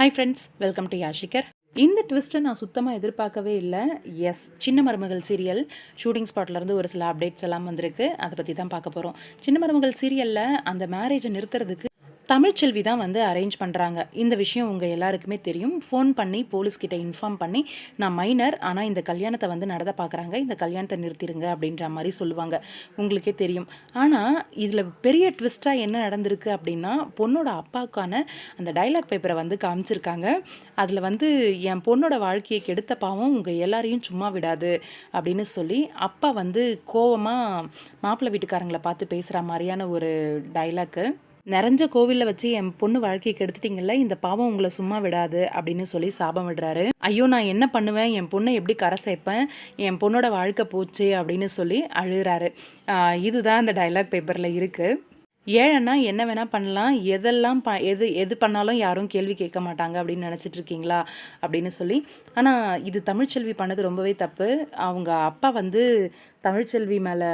Hi friends welcome to யாஷிகர் இந்த ட்விஸ்ட்டை நான் சுத்தமாக எதிர்பார்க்கவே இல்லை. எஸ் சின்ன மருமகள் சீரியல் ஷூட்டிங் ஸ்பாட்லேருந்து ஒரு சில அப்டேட்ஸ் எல்லாம் வந்திருக்கு. அதை பற்றி தான் பார்க்க போகிறோம் சின்ன மருமகள் சீரியலில் அந்த மேரேஜை நிறுத்துறதுக்கு தமிழ்ச்செல்வி தான் வந்து அரேஞ்ச் பண்ணுறாங்க இந்த விஷயம் உங்கள் எல்லாருக்குமே தெரியும். ஃபோன் பண்ணி போலீஸ்கிட்ட இன்ஃபார்ம் பண்ணி நான் மைனர் ஆனால் இந்த கல்யாணத்தை வந்து நடத்த பார்க்குறாங்க. இந்த கல்யாணத்தை நிறுத்திடுங்க அப்படின்ற மாதிரி சொல்லுவாங்க. உங்களுக்கே தெரியும். ஆனால் இதில் பெரிய ட்விஸ்ட்டாக என்ன நடந்திருக்கு அப்படின்னா பொண்ணோட அப்பாவுக்கான அந்த டைலாக் பேப்பரை வந்து காமிச்சிருக்காங்க. அதில் வந்து என் பொண்ணோட வாழ்க்கையை கெடுத்த பாவம் உங்கள் எல்லாரையும் சும்மா விடாது அப்படின்னு சொல்லி அப்பா வந்து கோவமாக மாப்பிள்ளை வீட்டுக்காரங்களை பார்த்து பேசுகிற மாதிரியான ஒரு டைலாக்கு நிறைஞ்ச கோவிலில் வச்சு என் பொண்ணு வாழ்க்கையை கெடுத்துட்டீங்கல்ல இந்த பாவம் உங்களை சும்மா விடாது அப்படின்னு சொல்லி சாபம் விடுறாரு. ஐயோ நான் என்ன பண்ணுவேன்? என் பொண்ணை எப்படி கரை சேர்ப்பேன் என் பொண்ணோட வாழ்க்கை போச்சு அப்படின்னு சொல்லி அழுகிறாரு. இதுதான் அந்த டைலாக் பேப்பரில் இருக்குது ஏழைன்னா என்ன வேணால் பண்ணலாம். எதெல்லாம் ப எது எது பண்ணாலும் யாரும் கேள்வி கேட்க மாட்டாங்க அப்படின்னு நினச்சிட்டு இருக்கீங்களா? அப்படின்னு சொல்லி. ஆனால் இது தமிழ்ச்செல்வி பண்ணது ரொம்பவே தப்பு. அவங்க அப்பா வந்து தமிழ்ச்செல்வி மேலே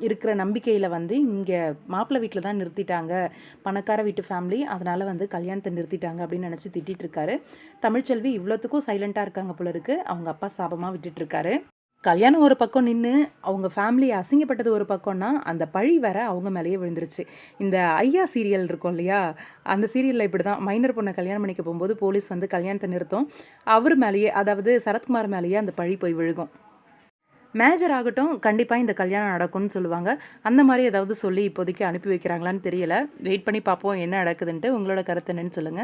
இருக்கிற நம்பிக்கையில் வந்து இங்கே மாப்பிள்ளை வீட்டில் தான் நிறுத்திட்டாங்க. பணக்கார வீட்டு ஃபேமிலி அதனால் வந்து கல்யாணத்தை நிறுத்திட்டாங்க அப்படின்னு நினச்சி திட்டிகிட்டு இருக்காரு. தமிழ்ச்செல்வி இவ்வளோத்துக்கும் சைலண்ட்டாக இருக்காங்க போல இருக்கு. அவங்க அப்பா சாபமாக விட்டுட்டுருக்காரு கல்யாணம் ஒரு பக்கம் நின்று அவங்க ஃபேமிலி அசிங்கப்பட்டது ஒரு பக்கம்னா அந்த பழி வேற அவங்க மேலேயே விழுந்துருச்சு. இந்த ஐயா சீரியல் இருக்கும் இல்லையா? அந்த சீரியலில் இப்படி தான் மைனர் பொண்ணை கல்யாணம் பண்ணிக்க போகும்போது போலீஸ் வந்து கல்யாணத்தை நிறுத்தும். அவர் மேலேயே அதாவது சரத்குமார் மேலேயே அந்த பழி போய் விழுகும். மேஜர் ஆகட்டும் கண்டிப்பாக இந்த கல்யாணம் நடக்கும்னு சொல்லுவாங்க. அந்த மாதிரி ஏதாவது சொல்லி இப்போதைக்கு அனுப்பி வைக்கிறாங்களான்னு தெரியல. வெயிட் பண்ணி பார்ப்போம் என்ன நடக்குதுன்ட்டு. உங்களோட கருத்து என்னன்னு சொல்லுங்கள்